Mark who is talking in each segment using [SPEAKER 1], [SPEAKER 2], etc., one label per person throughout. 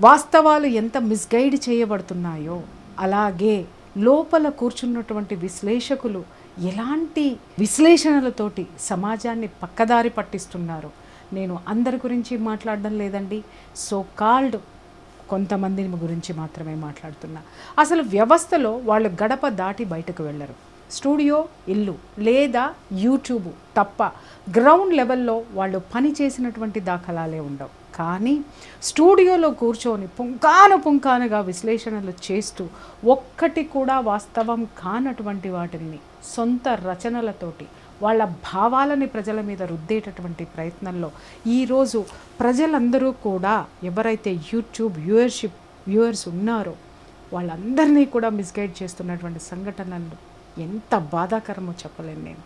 [SPEAKER 1] వాస్తవాలు ఎంత మిస్గైడ్ చేయబడుతున్నాయో అలాగే లోపల కూర్చున్నటువంటి విశ్లేషకులు ఎలాంటి విశ్లేషణలతోటి సమాజాన్ని పక్కదారి పట్టిస్తున్నారు నేను అందరి గురించి మాట్లాడడం లేదండి. సో కాల్డ్ కొంతమంది గురించి మాత్రమే మాట్లాడుతున్నా. అసలు వ్యవస్థలో వాళ్ళు గడప దాటి బయటకు వెళ్ళరు. స్టూడియో ఇల్లు లేదా యూట్యూబ్ తప్ప గ్రౌండ్ లెవెల్లో వాళ్ళు పని చేసినటువంటి దాఖలాలే ఉండవు. కానీ స్టూడియోలో కూర్చొని పుంకాను పుంకానుగా విశ్లేషణలు చేస్తూ ఒక్కటి కూడా వాస్తవం కానటువంటి వాటిని సొంత రచనలతోటి వాళ్ళ భావాలని ప్రజల మీద రుద్దేటటువంటి ప్రయత్నంలో ఈరోజు ప్రజలందరూ కూడా ఎవరైతే యూట్యూబ్ వ్యూయర్షిప్ వ్యూయర్స్ ఉన్నారో వాళ్ళందరినీ కూడా మిస్గైడ్ చేస్తున్నటువంటి సంఘటనలు ఎంత బాధాకరమో చెప్పలేను నేను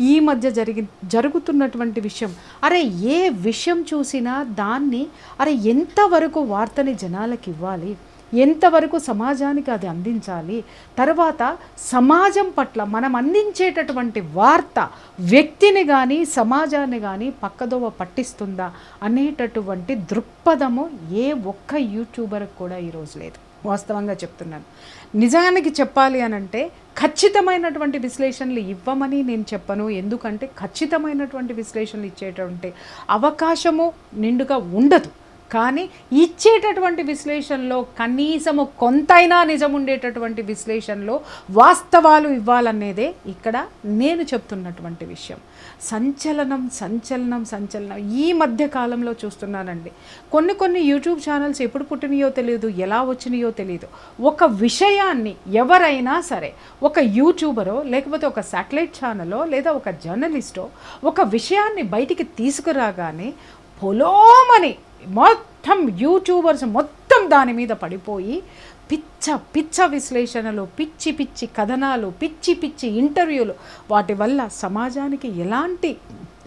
[SPEAKER 1] ఈ మధ్య జరిగి జరుగుతున్నటువంటి విషయం అరే ఏ విషయం చూసినా దాన్ని అరే ఎంతవరకు వార్తని జనాలకు ఇవ్వాలి ఎంతవరకు సమాజానికి అది అందించాలి తర్వాత సమాజం పట్ల మనం అందించేటటువంటి వార్త వ్యక్తిని కానీ సమాజాన్ని కానీ పక్కదోవ పట్టిస్తుందా అనేటటువంటి దృక్పథము ఏ ఒక్క యూట్యూబర్కి కూడా ఈరోజు లేదు. వాస్తవంగా చెప్తున్నాను. నిజానికి చెప్పాలి అని అంటే ఖచ్చితమైనటువంటి విశ్లేషణలు ఇవ్వమని నేను చెప్పను. ఎందుకంటే ఖచ్చితమైనటువంటి విశ్లేషణలు ఇచ్చేటువంటి అవకాశము నిండుగా ఉండదు. కానీ ఇచ్చేటటువంటి విశ్లేషణలో కనీసము కొంతైనా నిజం ఉండేటటువంటి విశ్లేషణలో వాస్తవాలు ఇవ్వాలనేదే ఇక్కడ నేను చెప్తున్నటువంటి విషయం. సంచలనం సంచలనం సంచలనం ఈ మధ్య కాలంలో చూస్తున్నానండి. కొన్ని కొన్ని యూట్యూబ్ ఛానల్స్ ఎప్పుడు పుట్టినాయో తెలియదు ఎలా వచ్చినాయో తెలియదు. ఒక విషయాన్ని ఎవరైనా సరే ఒక యూట్యూబరో లేకపోతే ఒక శాటిలైట్ ఛానలో లేదా ఒక జర్నలిస్టో ఒక విషయాన్ని బయటికి తీసుకురాగానే పొలోమని మొత్తం యూట్యూబర్స్ మొత్తం దాని మీద పడిపోయి పిచ్చ పిచ్చ విశ్లేషణలు పిచ్చి పిచ్చి కథనాలు పిచ్చి పిచ్చి ఇంటర్వ్యూలు వాటి వల్ల సమాజానికి ఎలాంటి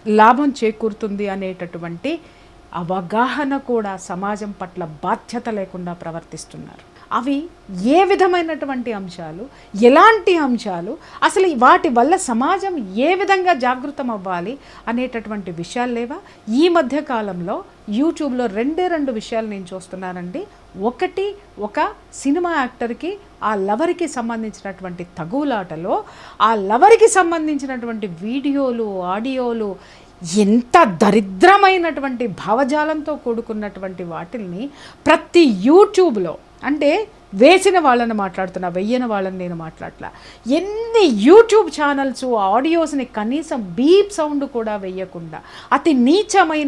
[SPEAKER 1] లాభం చేకూరుతుంది అనేటటువంటి అవగాహన కూడా సమాజం పట్ల బాధ్యత లేకుండా ప్రవర్తిస్తున్నారు. అవి ఏ విధమైనటువంటి అంశాలు ఎలాంటి అంశాలు అసలు వాటి వల్ల సమాజం ఏ విధంగా జాగృతం అవ్వాలి అనేటటువంటి విషయాలు లేవా? ఈ మధ్య కాలంలో యూట్యూబ్లో రెండే రెండు విషయాలు నేను చూస్తున్నానండి. ఒకటి ఒక సినిమా యాక్టర్కి ఆ లవర్కి సంబంధించినటువంటి తగులాటలో ఆ లవర్కి సంబంధించినటువంటి వీడియోలు ఆడియోలు ఎంత దరిద్రమైనటువంటి భావజాలంతో కూడుకున్నటువంటి వాటిల్ని ప్రతి యూట్యూబ్లో అంటే వేసిన వాళ్ళని మాట్లాడుతున్నా వెయ్యని వాళ్ళని నేను మాట్లాడలా ఎన్ని యూట్యూబ్ ఛానల్స్ ఆడియోస్ని కనీసం బీప్ సౌండ్ కూడా వేయకుండా అతి నీచమైన